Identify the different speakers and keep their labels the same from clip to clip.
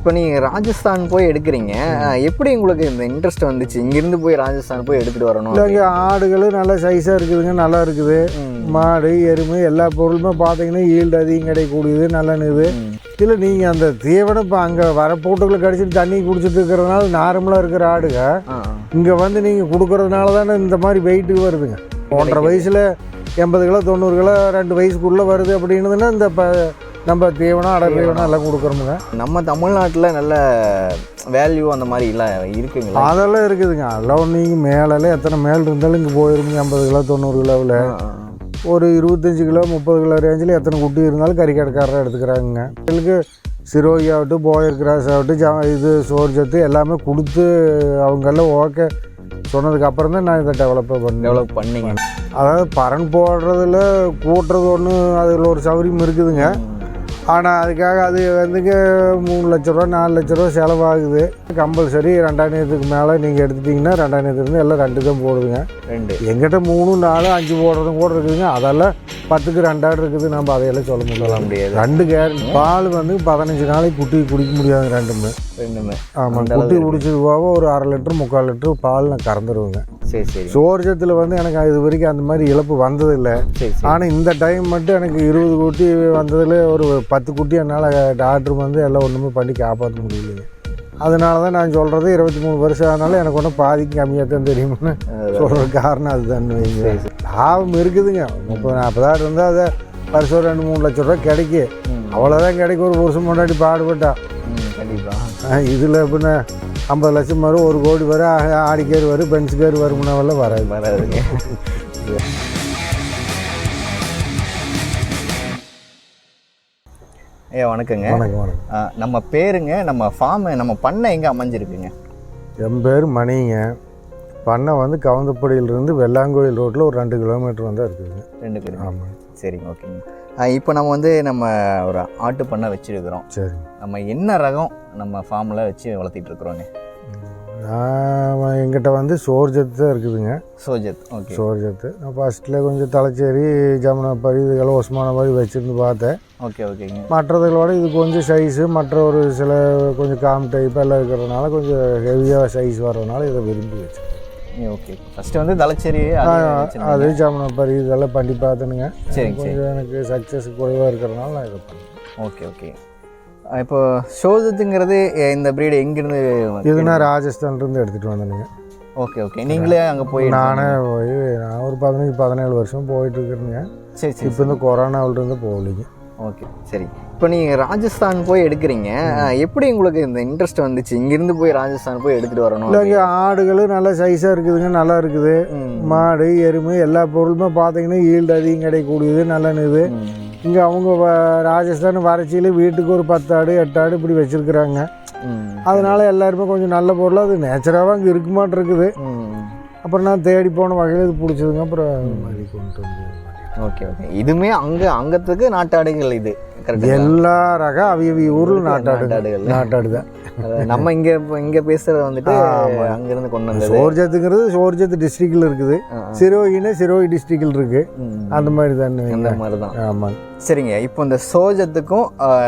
Speaker 1: இப்போ நீங்கள் ராஜஸ்தான் போய் எடுக்கிறீங்க எப்படி உங்களுக்கு இந்த இன்ட்ரெஸ்ட் வந்துச்சு? இங்கிருந்து போய் ராஜஸ்தான் போய் எடுத்துட்டு வரணும்
Speaker 2: இல்லைங்க ஆடுகள் நல்ல சைஸாக இருக்குதுங்க நல்லா இருக்குது. மாடு எருமை எல்லா பொருளுமே பார்த்தீங்கன்னா ஈல்டு அதிகம் கிடைக்கக்கூடியது நல்ல இது இல்லை நீங்கள் அந்த தீவனம் இப்போ அங்கே வர போட்டுக்குள்ள கடிச்சிட்டு தண்ணி குடிச்சிட்டு இருக்கிறதுனால நார்மலாக இருக்கிற ஆடுங்க இங்கே வந்து நீங்கள் கொடுக்கறதுனால தானே இந்த மாதிரி வெயிட்டுக்கு வருதுங்க. ஒன்றரை வயசில் எண்பது கிலோ தொண்ணூறு கிலோ ரெண்டு வயசுக்குள்ளே வருது அப்படின்னதுன்னா இந்த இப்போ நம்ம தீவனம் அடை தீவனம் எல்லாம் கொடுக்குறோமுங்க.
Speaker 1: நம்ம தமிழ்நாட்டில் நல்ல வேல்யூ அந்த மாதிரி எல்லாம் இருக்குங்களா?
Speaker 2: அதெல்லாம் இருக்குதுங்க. அதெல்லாம் நீங்கள் மேலெல்லாம் எத்தனை மேல் இருந்தாலும் இங்கே போயிருங்க. எண்பது கிலோ தொண்ணூறு கிலோவில். ஒரு இருபத்தஞ்சி கிலோ முப்பது கிலோ ரேஞ்சில் எத்தனை குட்டி இருந்தாலும் கறிக்கடைக்காரர் எடுத்துக்கிறாங்க எங்களுக்கு சிரோகி ஆகட்டும் போயர் கிராஸ் ஆகட்டும் ஜா இது சோறு சத்து எல்லாமே கொடுத்து அவங்கெல்லாம் ஓகே சொன்னதுக்கு அப்புறம் தான் நான் இதை டெவலப்பே பண்ணேன்.
Speaker 1: டெவலப் பண்ணீங்க.
Speaker 2: அதாவது பரன் போடுறதுல கூட்டுறது ஒன்று அதில் ஒரு சௌகரியம் இருக்குதுங்க. ஆனால் அதுக்காக அது வந்துங்க மூணு லட்ச ரூபா நாலு லட்ச ரூபா செலவாகுது. கம்பல்சரி ரெண்டாயிரத்துக்கு மேலே நீங்கள் எடுத்துட்டிங்கன்னா ரெண்டாயிரத்துலேருந்து எல்லாம் ரெண்டு தான் போடுதுங்க.
Speaker 1: ரெண்டு.
Speaker 2: எங்கிட்ட மூணு நாலு அஞ்சு போடுறதும் கூட இருக்குதுங்க. அதெல்லாம் பத்துக்கு ரெண்டாயிரம் இருக்குது நம்ம அதையெல்லாம் சொல்ல
Speaker 1: சொல்ல
Speaker 2: முடியல
Speaker 1: முடியாது.
Speaker 2: ரெண்டு கேரண்டி பால் வந்து பதினஞ்சு நாளைக்கு குட்டி குடிக்க முடியாது ரெண்டுமே.
Speaker 1: ரெண்டுமே.
Speaker 2: ஆமாம் குட்டி குடிச்சது போக ஒரு அரை லிட்டர் முக்கால் லிட்டர் பால் நான் கறந்துருவேங்க.
Speaker 1: சரி சரி.
Speaker 2: சோர்ஜத்தில் வந்து எனக்கு இது வரைக்கும் அந்த மாதிரி இழப்பு வந்ததில்லை. ஆனால் இந்த டைம் மட்டும் எனக்கு இருபது குட்டி வந்ததில் ஒரு பத்து குட்டி என்னால் டாக்டர் வந்து எல்லாம் ஒன்றுமே பண்ணி காப்பாற்ற முடியலைங்க அதனால தான் நான் சொல்கிறது இருபத்தி மூணு வருஷம் ஆனாலும் எனக்கு ஒன்றும் பாதிக்கு கம்மியாக தான் தெரியும்னு சொல்கிற காரணம் அதுதான் வைங்க. லாபம் இருக்குதுங்க. முப்பது நாற்பதாயிரம் இருந்தால் அதை வருஷம் ரெண்டு மூணு லட்ச ரூபா கிடைக்கும். அவ்வளோதான் கிடைக்கும். ஒரு வருஷம் முன்னாடி பாடுபட்டா.
Speaker 1: ம், கண்டிப்பா
Speaker 2: இதில் எப்படின்னா ஐம்பது லட்சம் வரும் ஒரு கோடி வரும் ஆடிக்கேர் வரும் பென்ஸுக்கேர் வருமுனாவெல்லாம் வராது.
Speaker 1: வராதுங்க. ஏ வணக்கங்க.
Speaker 2: வணக்கம் வணக்கம்.
Speaker 1: நம்ம பேருங்க நம்ம ஃபார்ம் நம்ம பண்ணை எங்கே அமைஞ்சிருக்குங்க?
Speaker 2: என் பேர் மணிங்க. பண்ணை வந்து கவுந்தப்படியிலிருந்து வெள்ளாங்கோயில் ரோட்டில் ஒரு ரெண்டு கிலோமீட்டர் வந்தால் இருக்குதுங்க.
Speaker 1: ரெண்டு பேரும்
Speaker 2: ஆமாம்
Speaker 1: சரிங்க ஓகேங்க. இப்போ நம்ம வந்து நம்ம ஒரு ஆட்டு பண்ணை வச்சிருக்கிறோம்.
Speaker 2: சரி.
Speaker 1: நம்ம என்ன ரகம் நம்ம ஃபார்மில் வச்சு வளர்த்திட்டு இருக்கிறோங்க
Speaker 2: நான் எங்கிட்ட வந்து சோர்ஜத்து தான் இருக்குதுங்க.
Speaker 1: சோஜத் ஓகே
Speaker 2: சோர்ஜத்து. நான் ஃபஸ்ட்டில் கொஞ்சம் தலைச்சேரி ஜமுனாப்பாரி இதுக்கெல்லாம் மாதிரி வச்சுருந்து பார்த்தேன்.
Speaker 1: ஓகே ஓகேங்க
Speaker 2: மற்றதுகளோட இது கொஞ்சம் சைஸு மற்ற ஒரு சில கொஞ்சம் காம் டைப் எல்லாம் இருக்கிறதுனால கொஞ்சம் ஹெவியாக சைஸ் வர்றதுனால இதை விரும்பி வச்சேன்
Speaker 1: ஓகே ஃபஸ்ட்டு வந்து தலச்சேரி
Speaker 2: அது ஜமுனாப்பாரி இதெல்லாம் பண்ணி பார்த்தேனுங்க.
Speaker 1: சரி
Speaker 2: கொஞ்சம் எனக்கு சக்ஸஸ் குறைவாக இருக்கிறதுனால நான் இதை பண்ணேன்.
Speaker 1: ஓகே ஓகே இப்போ சோஜத்துங்கிறது எ- இந்த ப்ரீடு எங்கேருந்து
Speaker 2: இது நான் ராஜஸ்தான்லேருந்து எடுத்துகிட்டு வந்தேனுங்க.
Speaker 1: ஓகே ஓகே நீங்களே அங்கே போய்
Speaker 2: நானே போய் நான் ஒரு பதினஞ்சு பதினேழு வருஷம் போயிட்டு இருக்கிறேங்க
Speaker 1: சரி சரி
Speaker 2: இப்போ இந்த கொரோனாவிலிருந்து போகலிங்க.
Speaker 1: ஓகே சரி. இப்போ நீங்கள் ராஜஸ்தான் போய் எடுக்கிறீங்க எப்படி உங்களுக்கு இந்த இன்ட்ரெஸ்ட் வந்துச்சு? இங்கிருந்து போய் ராஜஸ்தான் போய் எடுத்துகிட்டு வரணும்
Speaker 2: இல்லைங்க ஆடுகள் நல்ல சைஸாக இருக்குதுங்க நல்லா இருக்குது. மாடு எருமை எல்லா பொருளுமே பார்த்தீங்கன்னா ஈல்டு அதிகம் கிடைக்கக்கூடியது நல்ல இது
Speaker 1: ம்.
Speaker 2: இங்கே அவங்க ராஜஸ்தான் வறட்சியில் வீட்டுக்கு ஒரு பத்து ஆடு எட்டு ஆடு இப்படி வச்சுருக்குறாங்க. அதனால எல்லாருமே கொஞ்சம் நல்ல பொருள் அது நேச்சராகவே அங்கே இருக்க மாட்டிருக்குது. அப்புறம் நான் தேடி போன வகையில் இது பிடிச்சதுங்க அப்புறம் மாதிரி கொண்டு வந்து
Speaker 1: ஓகே ஓகே. இதுவுமே அங்கே அங்கத்துக்கு நாட்டாடுகள் இது.
Speaker 2: எல்லா அவிய அவிய ஊரில் நாட்டாடு. நாட்டாடு தான்
Speaker 1: நம்ம இங்கே இங்கே பேசுறது வந்துட்டு அங்கேருந்து கொண்டு வந்தது.
Speaker 2: சோர்ஜத்துங்கிறது சோர்ஜத்து டிஸ்ட்ரிக்டில் இருக்குது. சிரோகினா சிரோகி டிஸ்ட்ரிக்டில் இருக்குது
Speaker 1: ம்.
Speaker 2: அந்த மாதிரி தானே
Speaker 1: அந்த மாதிரி தான்.
Speaker 2: ஆமாங்க
Speaker 1: சரிங்க. இப்போ இந்த சோஜத்துக்கும்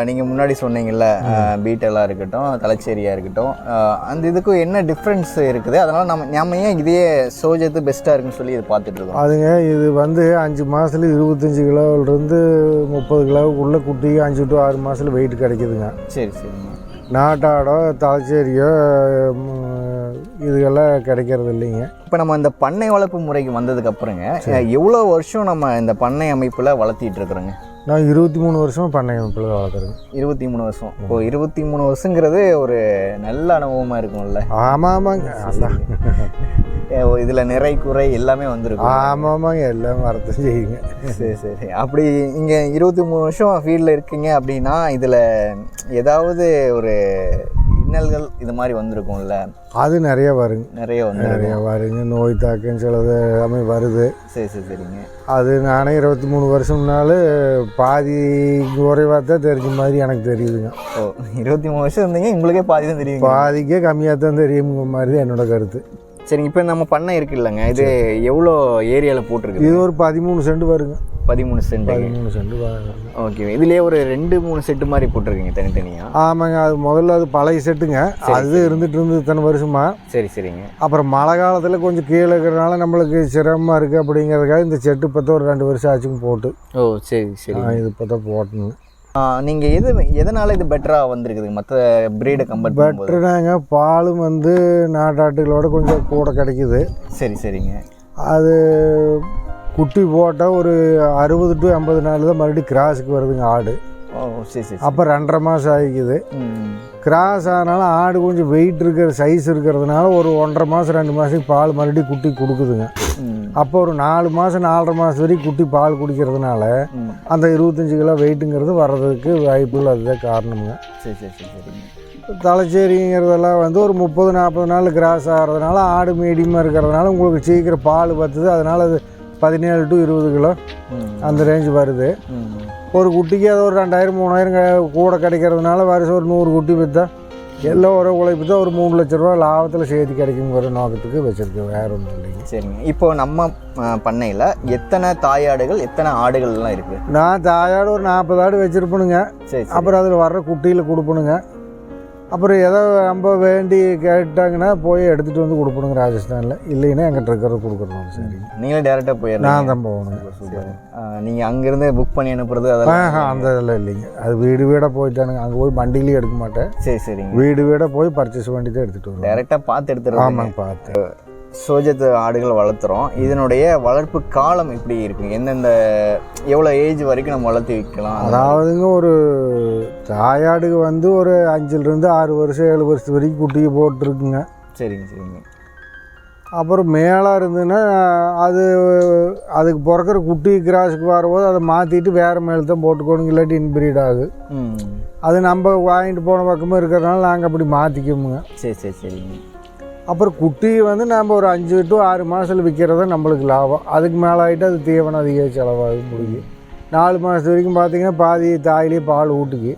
Speaker 1: நீங்க முன்னாடி சொன்னீங்கல்ல ஆஹ், பீட்டலா இருக்கட்டும் தலைச்சேரியா இருக்கட்டும் அந்த இதுக்கும் என்ன டிஃப்ரென்ஸ் இருக்குது? அதனால நம்ம நம்ம ஏன் இதையே சோஜத்து பெஸ்ட்டாக இருக்குன்னு சொல்லி இதை பார்த்துட்டு இருக்கோம்?
Speaker 2: அதுங்க இது வந்து அஞ்சு மாதத்துல இருபத்தஞ்சி கிலோவிலேருந்து முப்பது கிலோவுக்குள்ளே குட்டி அஞ்சு டு ஆறு மாதத்துல வெயிட் கிடைக்குதுங்க.
Speaker 1: சரி சரிங்க.
Speaker 2: நாட்டாடோ தலைச்சேரியோ ம், இதுகெல்லாம் கிடைக்கிறது இல்லைங்க
Speaker 1: இப்போ நம்ம இந்த பண்ணை வளர்ப்பு முறைக்கு வந்ததுக்கு அப்புறங்க எவ்வளோ வருஷம் நம்ம இந்த பண்ணை அமைப்பில் வளர்த்திட்டு இருக்கிறோங்க?
Speaker 2: நான் இருபத்தி மூணு வருஷம் பண்ணை அமைப்பில் வளர்க்குறேங்க
Speaker 1: இருபத்தி மூணு வருஷம். இப்போ இருபத்தி மூணு வருஷங்கிறது ஒரு நல்ல அனுபவமா இருக்கும்ல.
Speaker 2: ஆமாம் ஆமாங்க
Speaker 1: இதுல நிறை குறை எல்லாமே வந்திருக்கும்.
Speaker 2: ஆமாம் ஆமாங்க எல்லாம் வரத்தான் செய்யுங்க.
Speaker 1: சரி சரி. அப்படி இங்கே இருபத்தி மூணு வருஷம் ஃபீல்டில் இருக்கீங்க அப்படின்னா இதில் ஏதாவது ஒரு இன்னல்கள் இது மாதிரி வந்திருக்கும்ல?
Speaker 2: அது நிறைய வருங்க.
Speaker 1: நிறைய வந்து
Speaker 2: நிறைய வருங்க. நோய் தாக்கம் சிலது எல்லாமே வருது.
Speaker 1: சரி சரி சரிங்க.
Speaker 2: அது நானே இருபத்தி மூணு வருஷம்னால பாதி குறைவாக தான் தெரிஞ்ச மாதிரி எனக்கு தெரியுதுங்க.
Speaker 1: ஓ இருபத்தி மூணு வருஷம் இருந்தீங்க உங்களுக்கே பாதி தான் தெரியுங்க
Speaker 2: பாதிக்கே கம்மியாக தான் தெரியுங்கிற மாதிரி தான் என்னோட கருத்து.
Speaker 1: சரிங்க இப்போ நம்ம பண்ணை இருக்கு இல்லைங்க. இது எவ்வளோ ஏரியாவில் போட்டிருக்கு
Speaker 2: இது ஒரு பதிமூணு சென்ட் வருங்க.
Speaker 1: பதிமூணு சென்ட்.
Speaker 2: பதிமூணு சென்ட்
Speaker 1: ஓகே இதுலயே ஒரு ரெண்டு மூணு செட்டு மாதிரி போட்டிருக்கீங்க தனித்தனியா?
Speaker 2: ஆமாங்க அது முதல்ல அது பழைய செட்டுங்க. அது இருந்துட்டு இருந்தது இத்தனை வருஷமா.
Speaker 1: சரி சரிங்க.
Speaker 2: அப்புறம் மழை காலத்தில் கொஞ்சம் கீழே இருக்கிறனால நம்மளுக்கு சிரமமாக இருக்குது அப்படிங்கிறதுக்காக இந்த செட்டு இப்போ தான் ஒரு ரெண்டு வருஷம் ஆச்சுங்க போட்டு.
Speaker 1: ஓ சரி சரி.
Speaker 2: இது இப்போ தான் போட்டணுங்க
Speaker 1: நீங்க எது எதனால இது பெட்டரா வந்திருக்குது? மற்ற பிரீடை கம்பேர்
Speaker 2: பெட்டருனாங்க பாலும் வந்து நாட்டாட்டுகளோட கொஞ்சம் கூட கிடைக்குது.
Speaker 1: சரி சரிங்க.
Speaker 2: அது குட்டி போட்டால் ஒரு அறுபது டு ஐம்பது நாள் தான் மறுபடியும் கிராஸுக்கு வருதுங்க ஆடு.
Speaker 1: ஓ சரி சரி
Speaker 2: அப்போ ரெண்டரை மாதம் ஆகிக்குது. கிராஸ் ஆனாலும் ஆடு கொஞ்சம் வெயிட் இருக்கிற சைஸ் இருக்கிறதுனால ஒரு ஒன்றரை மாதம் ரெண்டு மாதத்துக்கு பால் மறுபடியும் குட்டி கொடுக்குதுங்க. அப்போ ஒரு நாலு மாதம் நாலரை மாதம் வரைக்கும் குட்டி பால் குடிக்கிறதுனால அந்த இருபத்தஞ்சி கிலோ வெயிட்டுங்கிறது வர்றதுக்கு வாய்ப்புகள் அதுதான் காரணமுங்க
Speaker 1: சரி சரி சரி சரிங்க
Speaker 2: தலைச்சேரிங்கிறதெல்லாம் வந்து ஒரு முப்பது நாற்பது நாள் கிராஸ் ஆகிறதுனால ஆடு மீடியமாக இருக்கிறதுனால உங்களுக்கு சீக்கிரம் பால் பத்துது. அதனால் அது பதினேழு டு இருபது கிலோ அந்த ரேஞ்ச் வருது. ஒரு குட்டிக்கு அது ஒரு ரெண்டாயிரம் மூணாயிரம் கூட கிடைக்கிறதுனால வருஷம் ஒரு நூறு குட்டி விற்றா எல்லாம் ஒரு உழைப்பு? தான் ஒரு மூணு லட்ச ரூபா லாபத்தில் சேர்த்து கிடைக்குங்கிற நோக்கத்துக்கு வச்சுருக்கேன் வேற ஒன்றும் இல்லைங்க.
Speaker 1: சரிங்க. இப்போ நம்ம பண்ணையில எத்தனை தாயாடுகள் எத்தனை ஆடுகள்லாம் இருக்கு?
Speaker 2: நான் தாயாடு ஒரு நாற்பது ஆடு வச்சுருப்பணுங்க
Speaker 1: சரி சரி.
Speaker 2: அப்புறம் அதில் வர்ற குட்டியில் கொடுப்பணுங்க அப்புறம் ஏதோ ரொம்ப வேண்டி கேட்டாங்கன்னா போய் எடுத்துகிட்டு வந்து கொடுப்பணுங்க ராஜஸ்தானில். இல்லைன்னா எங்கிட்ட இருக்கிறத கொடுக்குறோம் சரி.
Speaker 1: நீங்களே டேரெக்டாக போயிடலாம்
Speaker 2: நான் தான்
Speaker 1: சூப்பர் நீங்கள் அங்கேருந்து புக் பண்ணி அனுப்புறது அதெல்லாம்
Speaker 2: அந்த இதெல்லாம் இல்லைங்க. அது வீடு வீடாக போயிட்டானுங்க. அங்கே போய் வண்டியிலையும் எடுக்க மாட்டேன்.
Speaker 1: சரி சரிங்க.
Speaker 2: வீடு வீடாக போய் பர்ச்சேஸ் பண்ணி தான் எடுத்துகிட்டு வருவேன்
Speaker 1: டேரெக்டாக பார்த்து எடுத்துருவாங்க
Speaker 2: ஆமாங்க பார்த்து.
Speaker 1: சோஜத்து ஆடுகள் வளர்த்துறோம். இதனுடைய வளர்ப்பு காலம் எப்படி இருக்குங்க எந்தெந்த எவ்வளோ ஏஜ் வரைக்கும் நம்ம வளர்த்து விற்கலாம்
Speaker 2: அதாவதுங்க ஒரு தாயாடுக்கு வந்து ஒரு அஞ்சுலேருந்து ஆறு வருஷம் ஏழு வருஷத்து வரைக்கும் குட்டியை போட்டிருக்குங்க.
Speaker 1: சரிங்க சரிங்க.
Speaker 2: அப்புறம் மேலே இருந்ததுன்னா அது அதுக்கு பிறக்கிற குட்டி கிராஸுக்கு வரும்போது அதை மாற்றிட்டு வேறு மேல் தான் போட்டுக்கணும் இல்லாட்டி இன்பிரீட் ஆகுது. அது நம்ம வாங்கிட்டு போன பக்கமும் இருக்கிறதுனால நாங்கள் அப்படி மாற்றிக்கோமுங்க
Speaker 1: சரி சரி சரிங்க.
Speaker 2: அப்புறம் குட்டி வந்து நம்ம ஒரு அஞ்சு டு ஆறு மாதத்தில் விற்கிறது நம்மளுக்கு லாபம். அதுக்கு மேலே ஆகிட்டு அது தீவனம் அதிக செலவாகும் முடியும் நாலு மாதத்து வரைக்கும் பார்த்தீங்கன்னா பாதி தாயிலேயே பால் ஊட்டுக்கு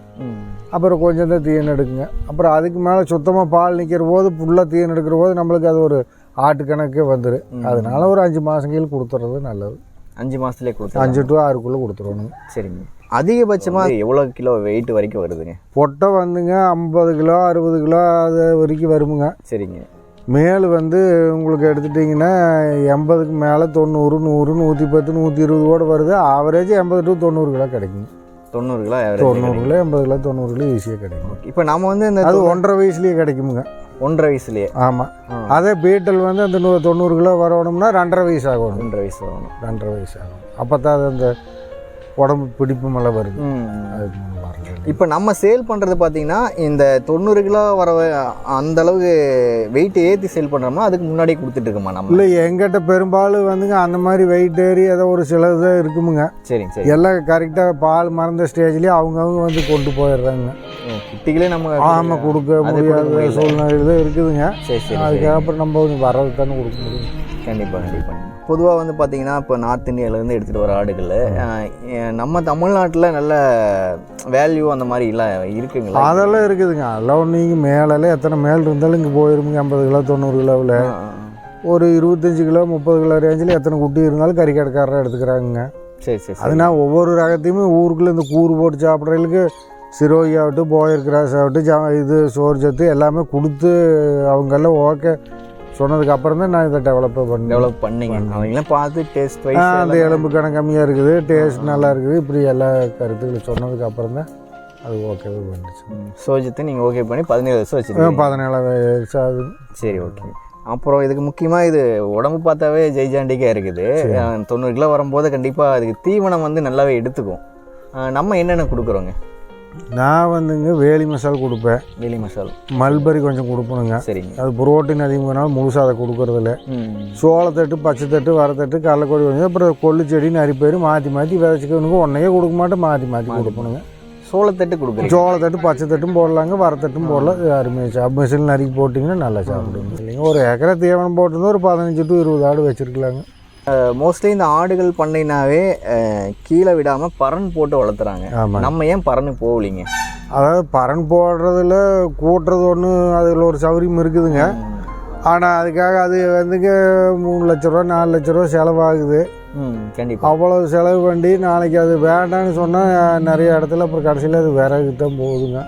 Speaker 2: அப்புறம் கொஞ்சம் தான் தீவனம் எடுக்குங்க. அப்புறம் அதுக்கு மேலே சுத்தமாக பால் நிற்கிற போது ஃபுல்லாக தீவனம் எடுக்கிற போது நம்மளுக்கு அது ஒரு ஆட்டு கணக்கே வந்துடும் அதனால ஒரு அஞ்சு மாதம் கீழ் கொடுத்துறது நல்லது.
Speaker 1: அஞ்சு மாதத்துலேயே கொடுத்து
Speaker 2: அஞ்சு டு ஆறுக்குள்ளே கொடுத்துருவானுங்க
Speaker 1: சரிங்க. அதிகபட்சமாக எவ்வளோ கிலோ வெயிட் வரைக்கும் வருதுங்க?
Speaker 2: பொட்டை வந்துங்க ஐம்பது கிலோ அறுபது கிலோ அது வரைக்கும் வருமுங்க.
Speaker 1: சரிங்க.
Speaker 2: மேல் வந்து உங்களுக்கு எடுத்துட்டிங்கன்னா எண்பதுக்கு மேலே தொண்ணூறு நூறு நூற்றி பத்து நூற்றி இருபது கூட வருது. ஆவரேஜ் எண்பது டு தொண்ணூறு கிலோ கிடைக்குங்க
Speaker 1: தொண்ணூறு கிலோ
Speaker 2: தொண்ணூறு கிலோ எண்பது கிலோ தொண்ணூறு கிலோ ஈஸியாக கிடைக்கும்.
Speaker 1: இப்போ நம்ம வந்து இந்த
Speaker 2: அது ஒன்றரை வயசுலேயே கிடைக்குமுங்க.
Speaker 1: ஒன்றரை வயசுலேயே?
Speaker 2: ஆமாம். அதே பீட்டல் வந்து அந்த நூ தொண்ணூறு கிலோ வரணும்னா ரெண்டரை வயசு ஆகணும்.
Speaker 1: ஒன்றரை வயசு ஆகணும்.
Speaker 2: ரெண்டரை வயசு ஆகும் அப்போ தான் அது அந்த உடம்பு பிடிப்பு மேலே வருது.
Speaker 1: இப்போ நம்ம சேல் பண்ணுறது பார்த்தீங்கன்னா இந்த தொண்ணூறு கிலோ வர அந்த அளவுக்கு வெயிட் ஏற்றி சேல் பண்ணுறோம்னா அதுக்கு முன்னாடியே கொடுத்துட்டு இருக்கோமா நம்ம?
Speaker 2: இல்லை எங்கிட்ட பெரும்பாலும் வந்துங்க அந்த மாதிரி வெயிட் ஏறி ஏதோ ஒரு சிலது இருக்குமுங்க.
Speaker 1: சரிங்க சரி.
Speaker 2: எல்லாம் கரெக்டாக பால் மறந்த ஸ்டேஜ்லேயே அவங்கவுங்க வந்து கொண்டு போயிடுறாங்க.
Speaker 1: குட்டிகளே நம்ம
Speaker 2: ஆமாம் கொடுக்க முடியாத. சூழ்நிலையில் தான் இருக்குதுங்க.
Speaker 1: சரி சரி
Speaker 2: அதுக்கப்புறம் நம்ம வர்றது தானே கொடுக்க முடியும்.
Speaker 1: கண்டிப்பாக கண்டிப்பாக பொதுவாக வந்து பார்த்தீங்கன்னா இப்போ நார்த் இந்தியாவிலேருந்து எடுத்துகிட்டு வர ஆடுகள் நம்ம தமிழ்நாட்டில் நல்ல வேல்யூ அந்த மாதிரி எல்லாம் இருக்குங்களா?
Speaker 2: அதெல்லாம் இருக்குதுங்க. அதெல்லாம் நீங்கள் மேலே எத்தனை மேல் இருந்தாலும் இங்கே போயிருமுங்க. ஐம்பது கிலோ தொண்ணூறு கிலோவில். ஒரு இருபத்தஞ்சு கிலோ முப்பது கிலோ ரேஞ்சில் எத்தனை குட்டி இருந்தாலும் கறிக்கடைக்காரரை எடுத்துக்கிறாங்க
Speaker 1: சரி சரி சரி.
Speaker 2: அது நான் ஒவ்வொரு ரகத்தையுமே ஊருக்குள்ளே இந்த கூறு போட்டு சாப்பிட்றவங்களுக்கு சிரோகி ஆகட்டும் போயர் கிராஸ் ஆகட்டும் ஜா இது சோறு சத்து எல்லாமே கொடுத்து அவங்கெல்லாம் ஓகே. சொன்னதுக்கு அப்புறம் தான் நான் இதை டெவலப் பண்ணேன்.
Speaker 1: டெவலப் பண்ணீங்க. அவங்களாம் பார்த்து டேஸ்ட்
Speaker 2: ஆ, அந்த
Speaker 1: வைஸ்
Speaker 2: எலும்பு கணம் கம்மியாக இருக்குது டேஸ்ட் நல்லா இருக்குது. இப்படி எல்லா கருத்துக்களும் சொன்னதுக்கு அப்புறம் தான் அது ஓகேவே பண்ணுச்சு
Speaker 1: சோஜத்தை நீங்கள் ஓகே பண்ணி பதினேழு வருஷம் வச்சுருக்கீங்க.
Speaker 2: பதினேழாம் வயசு ஆகுது.
Speaker 1: சரி ஓகே அப்புறம் இதுக்கு முக்கியமாக இது உடம்பு பார்த்தாவே ஜெய்ஜாண்டிக்காக இருக்குது. தொண்ணூறு கிலோ வரும்போது கண்டிப்பாக அதுக்கு தீவனம் வந்து நல்லாவே எடுத்துக்கும். நம்ம என்னென்ன கொடுக்குறோங்க?
Speaker 2: நான் வந்துங்க வேலி மசால் கொடுப்பேன்.
Speaker 1: வெளி மசால்.
Speaker 2: மல்பரி கொஞ்சம் கொடுப்பணுங்க.
Speaker 1: சரிங்க.
Speaker 2: அது புரோட்டீன் அதிகமானால முழுசாக அதை கொடுக்கறதில்ல. சோளத்தட்டு பச்சைத்தட்டு வரத்தட்டு கடலக்கொடி கொஞ்சம் அப்புறம் கொள்ளு செடி நிறைய பேர் மாற்றி மாற்றி விதைச்சிக்கணுங்க ஒன்றையே கொடுக்க மாட்டேன் மாற்றி மாற்றி கொடுப்பணுங்க.
Speaker 1: சோளத்தட்டு கொடுக்குறீங்க.
Speaker 2: சோளத்தட்டு பச்சைத்தட்டும் போடலாங்க வரத்தட்டும் போடலாம் அருமையாக சாப்பிடும் மிஷின் நறுக்கி போட்டிங்கன்னா நல்லா சாப்பிடுங்க. இல்லைங்க ஒரு ஏக்கரை தீவனம் போட்டிருந்தா ஒரு பதினஞ்சு டு இருபது ஆடு வச்சுருக்கலாங்க.
Speaker 1: மோஸ்ட்லி இந்த ஆடுகள் பண்ணைனாவே கீழே விடாமல் பறன் போட்டு வளர்த்துறாங்க.
Speaker 2: ஆமாம்
Speaker 1: நம்ம ஏன் பறன்னு போகலிங்க?
Speaker 2: அதாவது பறன் போடுறதுல கூட்டுறது ஒன்று அதில் ஒரு சௌரியம் இருக்குதுங்க. ஆனால் அதுக்காக அது வந்துங்க மூணு லட்ச ரூபா நாலு லட்ச ரூபா செலவாகுது.
Speaker 1: கண்டிப்பாக
Speaker 2: அவ்வளோ செலவு பண்ணி நாளைக்கு அது வேண்டாம்னு சொன்னால் நிறைய இடத்துல அப்புறம் கடைசியில் அது விறகு தான் போகுதுங்க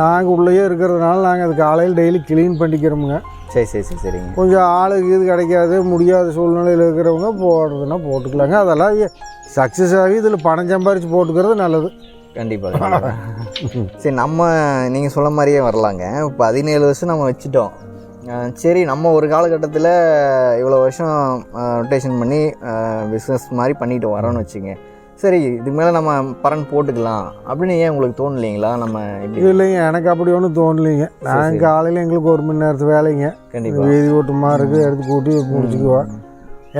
Speaker 2: நாங்கள் உள்ளேயே இருக்கிறதுனால நாங்கள் அது காலையில் டெய்லி க்ளீன் பண்ணிக்கிறோமுங்க.
Speaker 1: சரி சரி சரி சரிங்க.
Speaker 2: கொஞ்சம் ஆளுக்கு இது கிடைக்காது முடியாத சூழ்நிலையில் இருக்கிறவங்க போடுறதுன்னா போட்டுக்கலாங்க. அதெல்லாம் சக்ஸஸ் ஆகி இதில் பணம் சம்பாரித்து போட்டுக்கிறது நல்லது.
Speaker 1: கண்டிப்பாக சரி நம்ம நீங்கள் சொல்ல மாதிரியே வரலாங்க. பதினேழு வருஷம் நம்ம வச்சுட்டோம். சரி நம்ம ஒரு காலகட்டத்தில் இவ்வளோ வருஷம் ரொட்டேஷன் பண்ணி பிஸ்னஸ் மாதிரி பண்ணிட்டு வரோம்னு வச்சுங்க சரி இதுக்கு மேலே நம்ம பரன் போட்டுக்கலாம். அப்படின்னு ஏன் உங்களுக்கு தோணலைங்களா? நம்ம
Speaker 2: இல்லைங்க எனக்கு அப்படி ஒன்றும் தோணலைங்க. நான் காலையில் எங்களுக்கு ஒரு மணி நேரத்து வேலைங்க.
Speaker 1: கண்டிப்பாக
Speaker 2: வீதி ஓட்டுமா இருக்குது எடுத்து கூட்டி முடிச்சுக்குவேன்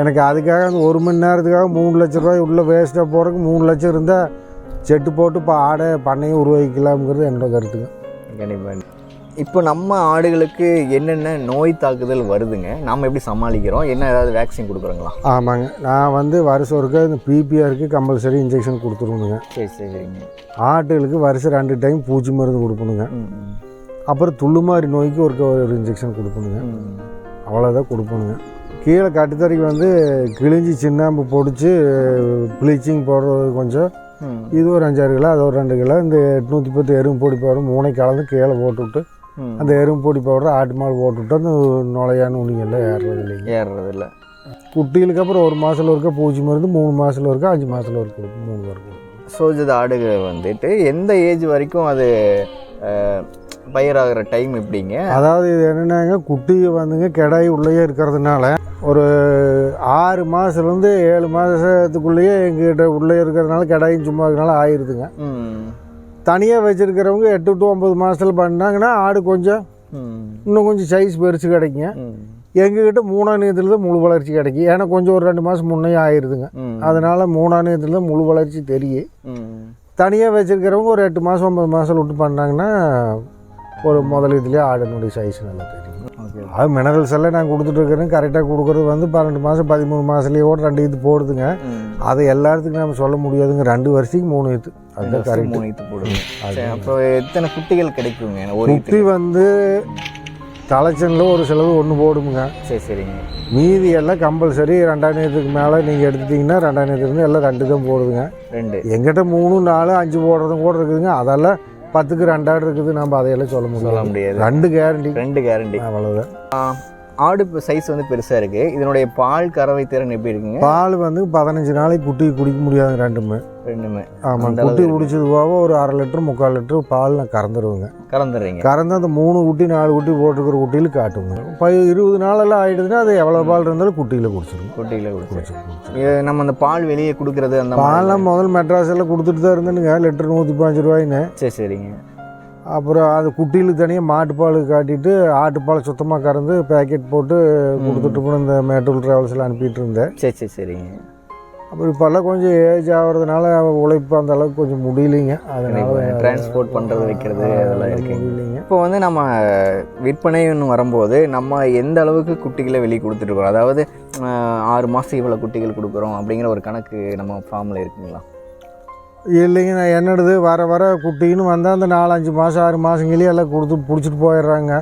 Speaker 2: எனக்கு அதுக்காக அந்த ஒரு மணி நேரத்துக்காக மூணு லட்ச ரூபாய் உள்ளே வேஸ்ட்டாக போகிறதுக்கு மூணு லட்சம் இருந்தால் செட்டு போட்டு இப்போ ஆடை பண்ணையை உருவாக்கிக்கலாம்ங்கிறது என்னோட கருத்துங்க.
Speaker 1: கண்டிப்பாக இப்போ நம்ம ஆடுகளுக்கு என்னென்ன நோய் தாக்குதல் வருதுங்க? நம்ம எப்படி சமாளிக்கிறோம்? என்ன ஏதாவது வேக்சின் கொடுக்குறோங்களா?
Speaker 2: ஆமாங்க. நான் வந்து வருஷம் ஒருக்கா இந்த பிபிஆருக்கு கம்பல்சரி இன்ஜெக்ஷன் கொடுத்துருணுங்க
Speaker 1: சரி சரி சரிங்க.
Speaker 2: ஆட்டுகளுக்கு வருஷம் ரெண்டு டைம் பூச்சி மருந்து கொடுக்கணுங்க அப்புறம் துள்ளுமாரி நோய்க்கு ஒரு ஒரு இன்ஜெக்ஷன் கொடுக்கணுங்க அவ்வளோதான் கொடுப்பணுங்க. கீழே கட்டுத்தறிக்கு வந்து கிழிஞ்சி சின்னாம்பு பொடிச்சு ப்ளீச்சிங் போடுறது கொஞ்சம். இது ஒரு அஞ்சாறு கிலோ அது ஒரு ரெண்டு கிலோ. இந்த எட்நூற்றி பத்து எறும்பு பொடி பவுடர் மூணை கலந்து கீழே போட்டுவிட்டு
Speaker 1: ம்.
Speaker 2: அந்த எறும்பு பொடி பவுடர் ஆட்டு மால் போட்டுவிட்டு அந்த நுழையான உணிகள்லாம் ஏறுறது இல்லைங்க.
Speaker 1: ஏறுறது இல்லை
Speaker 2: குட்டிகளுக்கு அப்புறம் ஒரு மாதத்தில் ஒருக்கா பூச்சி மருந்து மூணு மாதத்தில் ஒருக்கா அஞ்சு மாதத்தில் ஒருக்கா கொடுக்கும் மூணு வரைக்கும்
Speaker 1: சோஜத ஆடுகள் வந்துட்டு எந்த ஏஜ் வரைக்கும் அது பயிராகிற டைம் எப்படிங்க?
Speaker 2: அதாவது இது என்னென்னாங்க குட்டியை வந்துங்க கிடாய் உள்ளேயே இருக்கிறதுனால ஒரு ஆறு மாதத்துலேருந்து ஏழு மாதத்துக்குள்ளேயே எங்ககிட்ட உள்ளே இருக்கிறதுனால கிடாயும் சும்மா இருக்கிறதுனால ஆயிடுதுங்க தனியாக வச்சுருக்கிறவங்க எட்டு டு ஒம்பது மாதத்தில் பண்ணாங்கன்னா ஆடு கொஞ்சம் இன்னும் கொஞ்சம் சைஸ் பெருசு கிடைக்குங்க. எங்ககிட்ட மூணாம் நேரத்தில் தான் முழு வளர்ச்சி கிடைக்கும் ஏன்னா கொஞ்சம் ஒரு ரெண்டு மாதம் முன்னே ஆயிடுதுங்க அதனால் மூணாம் நேரத்தில் தான் முழு வளர்ச்சி தெரியும் தனியாக வச்சுருக்கிறவங்க ஒரு எட்டு மாதம் ஒம்பது மாதம் விட்டு பண்ணாங்கன்னா ஒரு முதலீட்டுலேயே ஆடினுடைய சைஸ் நல்லா தெரியும். அது மினரல்ஸ் எல்லாம் நான் கொடுத்துட்ருக்கிறேன் கரெக்டாக கொடுக்குறது வந்து பன்னெண்டு மாதம் பதிமூணு மாதத்துலேயே கூட ரெண்டு இது போடுதுங்க. அதை எல்லாத்துக்கும் நம்ம சொல்ல முடியாதுங்க. ரெண்டு வருஷத்துக்கு மூணு இது. அதுதான் கரெக்ட்
Speaker 1: மூணு இது போடுங்க. அப்புறம் எத்தனை குட்டிகள் கிடைக்குங்க? ஒரு
Speaker 2: குட்டி வந்து தலைச்சனில் ஒரு சிலது ஒன்று போடுமுங்க.
Speaker 1: சரி சரிங்க.
Speaker 2: மீதி எல்லாம் கம்பல்சரி ரெண்டாம் நேரத்துக்கு மேலே நீங்கள் எடுத்துட்டிங்கன்னா ரெண்டாம் நேரத்துலேருந்து எல்லாம் ரெண்டு தான் போடுதுங்க.
Speaker 1: ரெண்டு.
Speaker 2: எங்கிட்ட மூணு நாலு அஞ்சு போடுறதும் கூட இருக்குதுங்க. அதெல்லாம் பத்துக்கு ரெண்டாடு இருக்குது நம்ம அதையெல்லாம் சொல்ல
Speaker 1: சொல்ல
Speaker 2: முடியாது.
Speaker 1: முடியாது
Speaker 2: ரெண்டு கேரண்டி
Speaker 1: ரெண்டு கேரண்டி
Speaker 2: அவ்வளோதான்
Speaker 1: ஆடு சைஸ் வந்து பெருசா இருக்கு. இதனுடைய பால் கறவை திறன் எப்படி இருக்குங்க?
Speaker 2: பால் வந்து பதினஞ்சு நாளைக்கு குட்டி குடிக்க முடியாது ரெண்டுமே.
Speaker 1: ரெண்டுமே.
Speaker 2: ஆமாம் குட்டி குடிச்சது போக ஒரு அரை லிட்டர் முக்கால் லிட்டர் பால் நான் கறந்துருவேங்க.
Speaker 1: கறந்துடுறீங்க
Speaker 2: கறந்து அந்த மூணு குட்டி நாலு குட்டி போட்டிருக்கிற குட்டியில் காட்டுங்க இப்போ இருபது நாளெல்லாம் ஆயிடுதுன்னா அது எவ்வளோ பால் இருந்தாலும் குட்டியில்
Speaker 1: கொடுத்து
Speaker 2: குடிச்சிருங்க
Speaker 1: இது நம்ம அந்த பால் வெளியே கொடுக்கறது அந்த
Speaker 2: பால்லாம் முதல் மெட்ராஸ் எல்லாம் கொடுத்துட்டு தான் இருந்தேனுங்க. லிட்டர் நூற்றி பாஞ்சு ரூபாய்ன்னு.
Speaker 1: சரி சரிங்க.
Speaker 2: அப்புறம் அது குட்டிகளுக்கு தனியாக மாட்டுப்பால் காட்டிட்டு ஆட்டுப்பால் சுத்தமாக கறந்து பேக்கெட் போட்டு கொடுத்துட்டு போன இந்த மேட்டூர் ட்ராவல்ஸில் அனுப்பிட்டு இருந்தேன்.
Speaker 1: சரி சரி சரிங்க
Speaker 2: அப்புறம் இப்போல்லாம் கொஞ்சம் ஏஜ் ஆகிறதுனால உழைப்பு அந்த அளவுக்கு கொஞ்சம் முடியலைங்க. அதனால
Speaker 1: டிரான்ஸ்போர்ட் பண்றது வைக்கிறது அதெல்லாம்
Speaker 2: முடியலைங்க.
Speaker 1: இப்போ வந்து நம்ம விற்பனைன்னு வரும்போது நம்ம எந்த அளவுக்கு குட்டிகளை வெளியே கொடுத்துட்ருக்கோம் அதாவது ஆறு மாதம் இவ்வளோ குட்டிகள் கொடுக்குறோம் அப்படிங்கிற ஒரு கணக்கு நம்ம ஃபார்மில் இருக்குங்களா?
Speaker 2: இல்லைங்க நான் என்னடுது வர வர குட்டின்னு வந்தால் அந்த நாலஞ்சு மாதம் ஆறு மாதங்களே எல்லாம் கொடுத்து பிடிச்சிட்டு போயிடுறாங்க.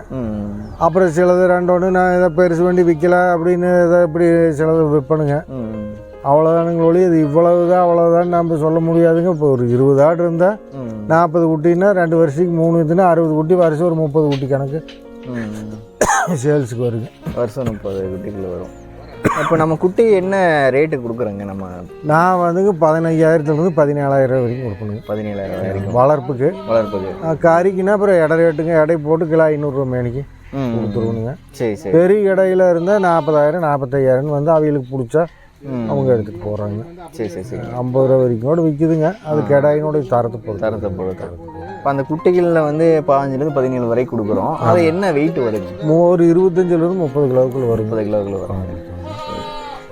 Speaker 2: அப்புறம் சிலது ரெண்டொன்று நான் இதை பெருசு வண்டி விற்கல அப்படின்னு இதை இப்படி சிலது விற்பனுங்க. அவ்வளோதானுங்க ஒளி இது இவ்வளவுதான் அவ்வளோதான் நம்ம சொல்ல முடியாதுங்க. இப்போ ஒரு இருபது ஆடு இருந்தால் நாற்பது குட்டின்னா ரெண்டு வருஷத்துக்கு மூணு இதுன்னா அறுபது குட்டி வருஷம் ஒரு முப்பது குட்டி கணக்கு. சேல்ஸுக்கு வருங்க.
Speaker 1: வருஷம் முப்பது குட்டிகள் வரும். இப்போ நம்ம குட்டி என்ன ரேட்டு கொடுக்குறோங்க? நம்ம
Speaker 2: நான் வந்துங்க பதினைஞ்சாயிரத்துலேருந்து பதினேழாயிரம் வரைக்கும் கொடுக்கணுங்க
Speaker 1: பதினேழாயிரம் வரைக்கும்.
Speaker 2: வளர்ப்புக்கு.
Speaker 1: வளர்ப்புக்கு.
Speaker 2: கறிக்குன்னா அப்புறம் எடை ரேட்டுங்க. எடை போட்டு கிலோ ஐநூறுரூவா மேனிக்கு கொடுத்துருவணுங்க
Speaker 1: சரி சரி.
Speaker 2: பெரிய இடையில இருந்தால் நாற்பதாயிரம் நாற்பத்தையாயிரம்னு வந்து அவங்களுக்கு பிடிச்சா அவங்க எடுத்துகிட்டு போகிறாங்க
Speaker 1: சரி சரி சரி.
Speaker 2: ஐம்பது ரூபா வரைக்கும் கூட விற்குதுங்க அது கடாயினுடைய தரத்தை பொறுத்து.
Speaker 1: தரத்தை பொறுத்து. இப்போ அந்த குட்டிகளில் வந்து பதினஞ்சுலேருந்து பதினேழு வரை கொடுக்குறோம். அது என்ன வெயிட்
Speaker 2: மு- ஒரு இருபத்தஞ்சிலிருந்து முப்பது கிலோவுக்குள்ள வருங்க
Speaker 1: முப்பது கிலோக்குள்ள வரும்.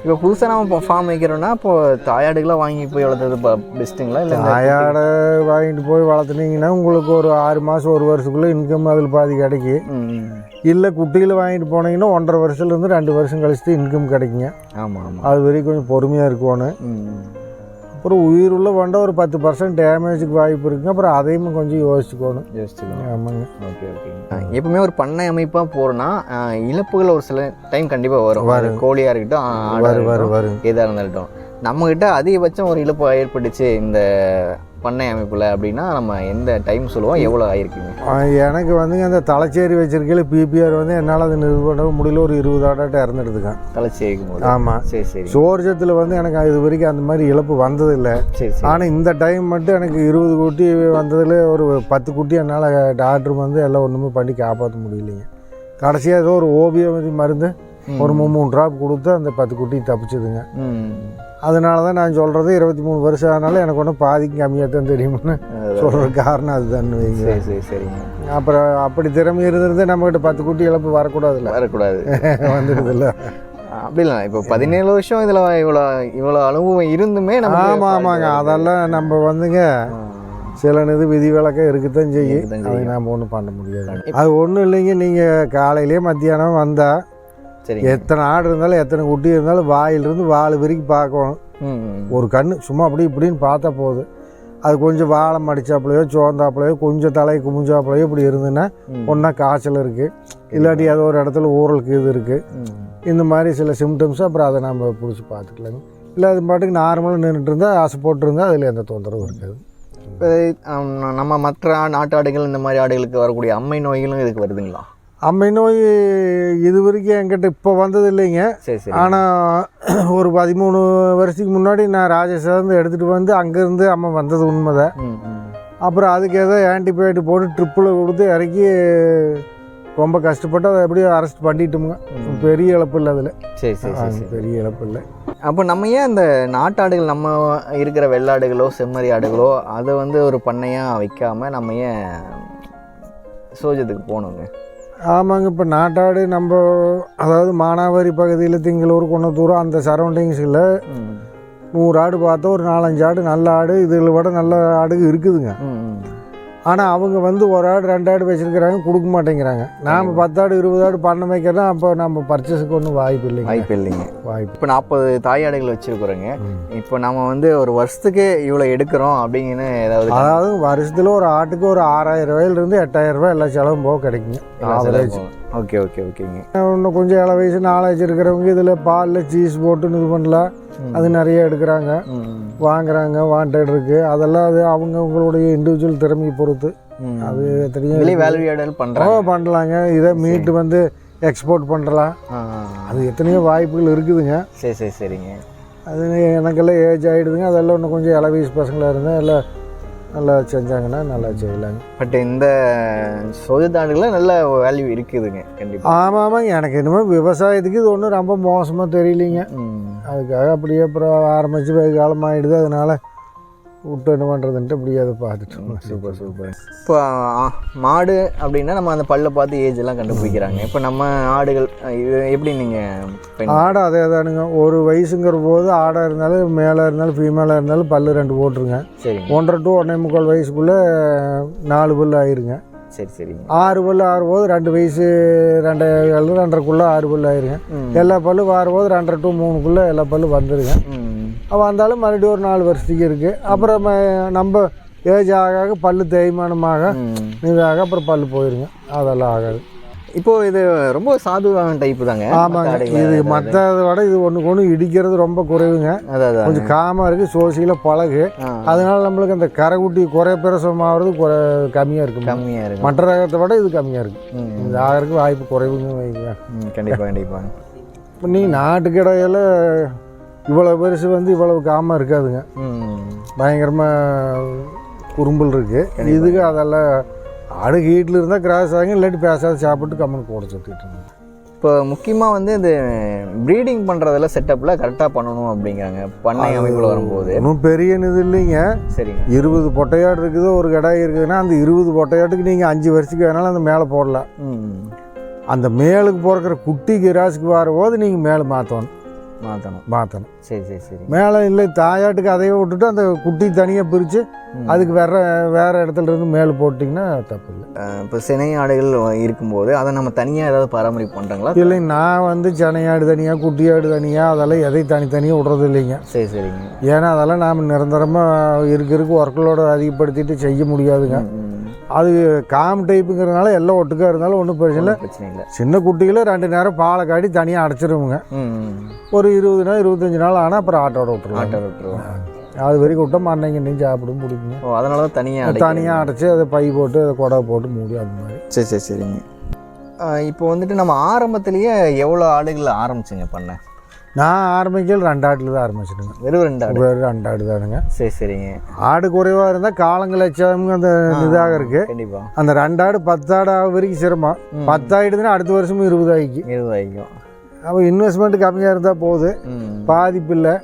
Speaker 1: இப்போ புதுசாக நம்ம இப்போ ஃபார்ம் வைக்கிறோம்னா இப்போ தாயாடுகளாக வாங்கி போய் வளர்த்தது பெஸ்ட்டுங்களா இல்லை
Speaker 2: தாயாடை வாங்கிட்டு போய் வளர்த்துனீங்கன்னா உங்களுக்கு ஒரு ஆறு மாதம் ஒரு வருஷத்துக்குள்ளே இன்கம் அதில் பாதி கிடைக்கும். இல்லை குட்டிகளை வாங்கிட்டு போனீங்கன்னா ஒன்றரை வருஷத்துலேருந்து ரெண்டு வருஷம் கழிச்சு இன்கம் கிடைக்குங்க.
Speaker 1: ஆமாம் ஆமாம்
Speaker 2: அது வரைக்கும் கொஞ்சம் பொறுமையாக இருக்கணும். அப்புறம் உயிருள்ள வண்டை ஒரு பத்து பர்சன்ட் டேமேஜுக்கு வாய்ப்பு இருக்குங்க அப்புறம் அதையும் கொஞ்சம் யோசிச்சுக்கணும்.
Speaker 1: யோசிச்சுக்கலாம்
Speaker 2: ஆமாங்க.
Speaker 1: Okay okay. எப்பவுமே ஒரு பண்ணை அமைப்பாக போகிறோன்னா இழப்புகள் ஒரு சில டைம் கண்டிப்பாக வரும். அது கோழியாக இருக்கட்டும்
Speaker 2: வரும் வரும் வரும்.
Speaker 1: எதாக இருந்தாலும். நம்மக்கிட்ட அதிகபட்சம் ஒரு இழப்பு ஏற்பட்டுச்சு இந்த பண்ணை அமைப்பில் அப்படின்னா நம்ம எந்த டைம் சொல்லுவோம்? எவ்வளோ ஆயிருக்குங்க?
Speaker 2: ஆ, எனக்கு வந்துங்க அந்த தலைச்சேரி வச்சிருக்கையில பிபிஆர் வந்து என்னால் அதை நிறுவ பண்ண முடியல. ஒரு இருபது ஆடாட்ட இறந்துடுதுங்க.
Speaker 1: தலைச்சி இருக்கும் போது
Speaker 2: ஆமாம்
Speaker 1: சரி சரி.
Speaker 2: சோர்ஜத்தில் வந்து எனக்கு இது வரைக்கும் அந்த மாதிரி இழப்பு வந்ததில்லை.
Speaker 1: சரி
Speaker 2: ஆனால் இந்த டைம் மட்டும் எனக்கு இருபது குட்டி வந்ததில் ஒரு பத்து குட்டி என்னால் டாக்டர் வந்து எல்லாம் ஒன்றுமே பண்ணி காப்பாற்ற முடியலைங்க. கடைசியாக ஏதோ ஒரு ஓபியம் மருந்து ஒரு மூணு மூணு ட்ராப் கொடுத்து அந்த பத்து குட்டி தப்பிச்சுதுங்க. அதனால தான் நான் சொல்கிறது இருபத்தி மூணு வருஷம் ஆனாலும் எனக்கு ஒன்றும் பாதிக்கு கம்மியாக தான் தெரியும்னு சொல்கிற காரணம் அதுதான் வைங்க.
Speaker 1: சரி சரி சரிங்க.
Speaker 2: அப்புறம் அப்படி திறமை இருந்திருந்து நம்மகிட்ட பத்து குட்டி இழப்பு வரக்கூடாதுல்ல?
Speaker 1: வரக்கூடாது.
Speaker 2: வந்துடுதுல்ல
Speaker 1: அப்படி இல்லை இப்போ பதினேழு வருஷம் இதில் இவ்வளோ இவ்வளோ அனுபவம் இருந்துமே நம்ம
Speaker 2: ஆமாம் ஆமாங்க. அதெல்லாம் நம்ம வந்துங்க சில இது விதி விலக்கம் இருக்குதான் செய்யும். அதை நாம் ஒன்றும் பண்ண முடியாது. அது ஒன்றும் இல்லைங்க. நீங்கள் காலையிலேயே மத்தியானம் வந்தால்
Speaker 1: சரிங்க.
Speaker 2: எத்தனை ஆடு இருந்தாலும் எத்தனை குட்டி இருந்தாலும் வாயிலிருந்து வால் வரைக்கும் பார்க்கணும். ஒரு கண்ணு சும்மா அப்படி இப்படின்னு பார்த்தா போதும். அது கொஞ்சம் வாழை மடிச்சாப்புலையோ சோந்தாப்புலையோ கொஞ்சம் தலை குமிஞ்சாப்புலையோ இப்படி இருந்துன்னா
Speaker 1: ம்.
Speaker 2: ஒன்றா காய்ச்சல் இருக்குது இல்லாட்டி ஏதோ ஒரு இடத்துல ஊறலுக்கு இது இருக்குது. இந்த மாதிரி சில சிம்டம்ஸ் அப்புறம் அதை நம்ம பிடிச்சி பார்த்துக்கலாங்க. இல்லை அது பாட்டுக்கு நார்மலாக நின்றுட்டு இருந்தால் ஆசை போட்டிருந்தா அதில் எந்த தொந்தரவும் இருக்காது.
Speaker 1: இப்போ நம்ம மற்ற நாட்டு ஆடுகள் இந்த மாதிரி ஆடுகளுக்கு வரக்கூடிய அம்மை நோய்களும் இதுக்கு வருதுங்களா?
Speaker 2: அம்மை நோய் இது வரைக்கும் என்கிட்ட இப்போ வந்தது இல்லைங்க. ஆனால் ஒரு பதிமூணு வருஷத்துக்கு முன்னாடி நான் ராஜேஷ் எடுத்துகிட்டு வந்து அங்கேருந்து அம்மா வந்தது உண்மைதான். அப்புறம் அதுக்கு ஏதோ ஆன்டிபயோட்டிக் போட்டு ட்ரிப்பில் கொடுத்து இறக்கி ரொம்ப கஷ்டப்பட்டு அதை எப்படியோ அரெஸ்ட் பண்ணிட்டோமுங்க. பெரிய இழப்பு இல்லை அதில்.
Speaker 1: சரி சரி சரி சரி.
Speaker 2: பெரிய இழப்பு இல்லை.
Speaker 1: அப்போ நம்ம ஏன் அந்த நாட்டாடுகள் நம்ம இருக்கிற வெள்ளாடுகளோ செம்மறி ஆடுகளோ அதை வந்து ஒரு பண்ணையாக வைக்காம நம்ம ஏன் சோஜத்துக்கு போகணுங்க?
Speaker 2: ஆமாங்க இப்போ நாட்டாடு நம்ம அதாவது மானாவாரி பகுதியில் திங்களூர் குன்னத்தூர் அந்த சரௌண்டிங்ஸில் நூறு ஆடு பார்த்தா ஒரு நாலஞ்சு ஆடு நல்ல ஆடு இதில் விட நல்ல ஆடு இருக்குதுங்க. ஆனால் அவங்க வந்து ஒரு ஆடு ரெண்டு ஆடு வச்சுருக்கிறாங்க கொடுக்க மாட்டேங்கிறாங்க. நாம் பத்து ஆடு இருபது ஆடு பண்ண வைக்கிறோம் அப்போ நம்ம பர்ச்சேஸுக்கு ஒன்றும் வாய்ப்பு இல்லைங்க.
Speaker 1: வாய்ப்பு இல்லைங்க.
Speaker 2: வாய்ப்பு.
Speaker 1: இப்போ நாற்பது தாயாடுகள் வச்சுருக்குறோங்க. இப்போ நம்ம வந்து ஒரு வருஷத்துக்கு இவ்வளோ எடுக்கிறோம் அப்படிங்கன்னு ஏதாவது
Speaker 2: அதாவது வருஷத்தில் ஒரு ஆட்டுக்கு ஒரு ஆறாயிரம் ரூபாயிலிருந்து எட்டாயிரம் ரூபாய் எல்லா செலவும் போக கிடைக்குங்க. ஆவரேஜ்.
Speaker 1: ஓகே ஓகே ஓகேங்க.
Speaker 2: இன்னும் கொஞ்சம் இள வயசு நாலாச்சு இருக்கிறவங்க இதில் பாலில் சீஸ் போட்டு இது பண்ணலாம் அது நிறைய எடுக்கிறாங்க. வாங்குறாங்க வாண்டட் இருக்கு. அதெல்லாம் அது அவங்க அவங்களுடைய இண்டிவிஜுவல் திறமையை பொறுத்து. அது ஓ
Speaker 1: பண்ணுறாங்க
Speaker 2: பண்ணலாங்க. இதை மீட்டு வந்து எக்ஸ்போர்ட் பண்ணலாம். அது எத்தனையோ வாய்ப்புகள் இருக்குதுங்க.
Speaker 1: சரி சரி சரிங்க.
Speaker 2: அது எனக்கெல்லாம் ஏஜ் ஆகிடுதுங்க அதெல்லாம் இன்னும் கொஞ்சம் இள வயசு பசங்களாக இருந்தால் எல்லாம் நல்லா செஞ்சாங்கன்னா நல்லா செய்யலாங்க.
Speaker 1: பட் இந்த சோஜத்தாடுகளில் நல்ல வேல்யூ இருக்குதுங்க கண்டிப்பாக
Speaker 2: ஆமாம் ஆமாங்க எனக்கு என்னமோ விவசாயத்துக்கு இது ஒன்றும் ரொம்ப மோசமாக தெரியலிங்க. அதுக்காக அப்படியே அப்புறம் ஆரம்பித்து வெகு காலம் ஆகிடுது அதனால் விட்டு என்ன பண்ணுறதுன்ட்டு அப்படியே அதை பார்த்துட்டோம்
Speaker 1: சூப்பர் சூப்பர் இப்போ ஆ, மாடு அப்படின்னா நம்ம அந்த பல்லை பார்த்து ஏஜ் எல்லாம் கண்டுபிடிக்கிறாங்க. இப்போ நம்ம ஆடுகள் இது எப்படி நீங்கள்
Speaker 2: ஆடை அதே தானுங்க. ஒரு வயசுங்கிற போது ஆடாக இருந்தாலும் மேலே இருந்தாலும் ஃபீமேலாக இருந்தாலும் பல்லு ரெண்டு போட்டுருங்க.
Speaker 1: சரிங்க.
Speaker 2: ஒன்றரை டு ஒன்றே முக்கால் வயசுக்குள்ளே நாலு பல்லு ஆயிருங்க.
Speaker 1: சரி சரிங்க.
Speaker 2: ஆறு பல்லு ஆறும்போது ரெண்டு வயசு ரெண்டே ரெண்டரைக்குள்ளே ஆறு பல்லு ஆயிருங்க. எல்லா பல்லு ஆறும்போது ரெண்டரை டு மூணுக்குள்ளே எல்லா பல்லு வந்துருங்க.
Speaker 1: ம்
Speaker 2: வந்தாலும் மறுபடியும் ஒரு நாலு வருஷத்துக்கு இருக்குது அப்புறம் நம்ம ஏஜ் ஆக ஆக பல்லு தேய்மானமாக. இதாக அப்புறம் பல்லு போயிருங்க. அதெல்லாம் ஆகாது.
Speaker 1: இப்போ இது ரொம்ப சாதுவான டைப்பு தாங்க.
Speaker 2: ஆமாங்க. இது மற்றதை விட இது ஒன்றுக்கு ஒன்று இடிக்கிறது ரொம்ப குறைவுங்க. கொஞ்சம் காமாக இருக்குது சோசியில் பழகு. அதனால நம்மளுக்கு அந்த கரைக்குட்டி குறை பிரசவமாகிறது குறை கம்மியாக இருக்கும்.
Speaker 1: கம்மியா இருக்கு
Speaker 2: மற்ற ரகத்தை விட இது கம்மியாக இருக்குது இது ஆகிறதுக்கு வாய்ப்பு குறைவுங்க வைங்க.
Speaker 1: ம், கண்டிப்பா கண்டிப்பா.
Speaker 2: இப்போ நீ நாட்டுக்கடையில் இவ்வளோ பெருசு வந்து இவ்வளவு காமாக இருக்காதுங்க. பயங்கரமாக குறும்பல் இருக்குது இதுக்கு அதெல்லாம் ஆடு வீட்டில் இருந்தால் கிராஸ் ஆகும் இல்லாட்டி பேசாத சாப்பிட்டு கம்மன் கூட சுற்றிட்டு
Speaker 1: இப்போ முக்கியமாக வந்து இந்த ப்ரீடிங் பண்ணுறதுல செட்டப்பில் கரெக்டாக பண்ணணும் அப்படிங்கிறாங்க. பண்ணை அமைப்பில் வரும்போது.
Speaker 2: ஒன்றும் பெரிய இது இல்லைங்க.
Speaker 1: சரிங்க.
Speaker 2: இருபது பொட்டையாடு இருக்குது ஒரு கடாய் இருக்குதுன்னா அந்த இருபது பொட்டையாட்டுக்கு நீங்கள் அஞ்சு வருஷத்துக்கு வேணாலும் அந்த மேலே போடலாம்.
Speaker 1: ம்.
Speaker 2: அந்த மேலுக்கு பிறக்கிற குட்டி கிராஸுக்கு வரும்போது நீங்கள் மேலே மாற்றணும்
Speaker 1: மாற்றணும்
Speaker 2: மாற்றணும்
Speaker 1: சரி சரி சரி.
Speaker 2: மேலே இல்லை தாயாட்டுக்கு அதையே விட்டுட்டு அந்த குட்டி தனியாக பிரித்து. அதுக்கு வேற வேற இடத்துல இருந்து மேலே போட்டிங்கன்னா தப்பு இல்லை.
Speaker 1: இப்போ சினை ஆடுகள் இருக்கும்போது அதை நம்ம தனியாக ஏதாவது பராமரிப்பு பண்ணுறாங்களா
Speaker 2: இல்லை நான் வந்து சென்னையாடு தனியாக குட்டியாடு தனியாக அதெல்லாம் எதையும் தனித்தனியாக விட்றது இல்லைங்க.
Speaker 1: சரி சரிங்க.
Speaker 2: ஏன்னா அதெல்லாம் நாம் நிரந்தரமாக இருக்க இருக்க ஒர்க்லோட அதிகப்படுத்திட்டு செய்ய முடியாதுங்க. அது காம் டைப்புங்கிறதுனால எல்லாம் ஒட்டுக்கா இருந்தாலும் ஒன்றும் பிரச்சனை இல்லை.
Speaker 1: பிரச்சனை இல்லை.
Speaker 2: சின்ன குட்டிகளை ரெண்டு நேரம் பாலை காட்டி தனியாக அடைச்சிருவோங்க. ஒரு இருபது நாள் இருபத்தஞ்சி நாள் ஆனால் அப்புறம் ஆட்டோட விட்டுருவாங்க
Speaker 1: ஆட்டோ விட்டுருவோம்.
Speaker 2: அது வரைக்கும் விட்டா மண்ணைங்க நீ சாப்பிடும் பிடிக்குங்க
Speaker 1: ஓ அதனால தான் தனியாக
Speaker 2: தனியாக அடைச்சி அதை பை போட்டு அதை கொடை போட்டு மூடி அது மாதிரி.
Speaker 1: சரி சரி சரிங்க. இப்போ வந்துட்டு நம்ம ஆரம்பத்திலேயே எவ்வளோ ஆடுகள் ஆரம்பிச்சுங்க பண்ண?
Speaker 2: நான் ஆரம்பிக்கல ரெண்டு ஆட்டில் தான் ஆரம்பிச்சிடுங்க
Speaker 1: வெறும் ரெண்டு ஆடு.
Speaker 2: வெறும் ரெண்டு ஆடு தானுங்க.
Speaker 1: சரி சரிங்க.
Speaker 2: ஆடு குறைவாக இருந்தால் காலங்கள் லட்சம் அந்த இதாக இருக்குது
Speaker 1: கண்டிப்பா.
Speaker 2: அந்த ரெண்டு ஆடு பத்து ஆடு ஆக வரைக்கும் சிரமம். பத்தாயிடுதுன்னா அடுத்த வருஷமும் இருபது ஆகிக்கு
Speaker 1: இருபதாயிரம்
Speaker 2: அப்போ இன்வெஸ்ட்மெண்ட் கம்மியாக இருந்தால் போகுது. பாதிப்பு இல்லை.